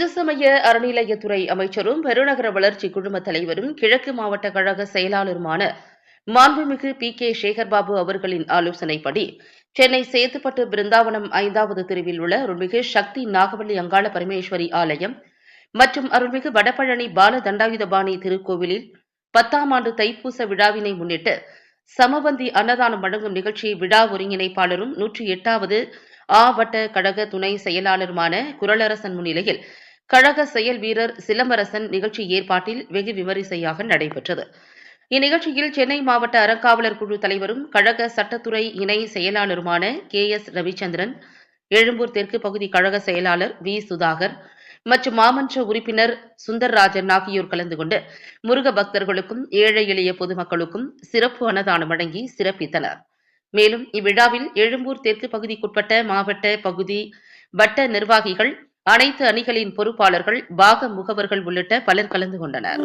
இந்து சமய அறநிலையத்துறை அமைச்சரும் பெருநகர வளர்ச்சி குழும தலைவரும் கிழக்கு மாவட்ட கழக செயலாளருமான மாண்புமிகு பி கே சேகர்பாபு அவர்களின் ஆலோசனைப்படி சென்னை சேத்துப்பட்டு பிருந்தாவனம் ஐந்தாவது தெருவில் உள்ள அருள்மிகு சக்தி நாகவல்லி அங்காள பரமேஸ்வரி ஆலயம் மற்றும் அருள்மிகு வடபழனி பால தண்டாயுதபாணி திருக்கோவிலில் பத்தாம் ஆண்டு தைப்பூச விழாவினை முன்னிட்டு சமபந்தி அன்னதானம் வழங்கும் நிகழ்ச்சி விழா ஒருங்கிணைப்பாளரும் நூற்றி எட்டாவது ஆவட்ட கழக துணை செயலாளருமான குரலரசன் முன்னிலையில் கழக செயல் வீரர் சிலம்பரசன் நிகழ்ச்சி ஏற்பாட்டில் வெகு விமரிசையாக நடைபெற்றது. இந்நிகழ்ச்சியில் சென்னை மாவட்ட அறங்காவலர் குழு தலைவரும் கழக சட்டத்துறை இணை செயலாளருமான கே எஸ் ரவிச்சந்திரன் எழும்பூர் தெற்கு பகுதி கழக செயலாளர் வி சுதாகர் மற்றும் மாமன்ற உறுப்பினர் சுந்தர்ராஜன் ஆகியோர் கலந்து கொண்டு முருக பக்தர்களுக்கும் ஏழை எளிய பொதுமக்களுக்கும் சிறப்பு அன்னதானம் வழங்கி சிறப்பித்தனர். மேலும் இவ்விழாவில் எழும்பூர் தெற்கு பகுதிக்குட்பட்ட மாவட்ட பகுதி வட்ட நிர்வாகிகள் அனைத்து அணிகளின் பொறுப்பாளர்கள் பாக முகவர்கள் உள்ளிட்ட பலர் கலந்து கொண்டனர்.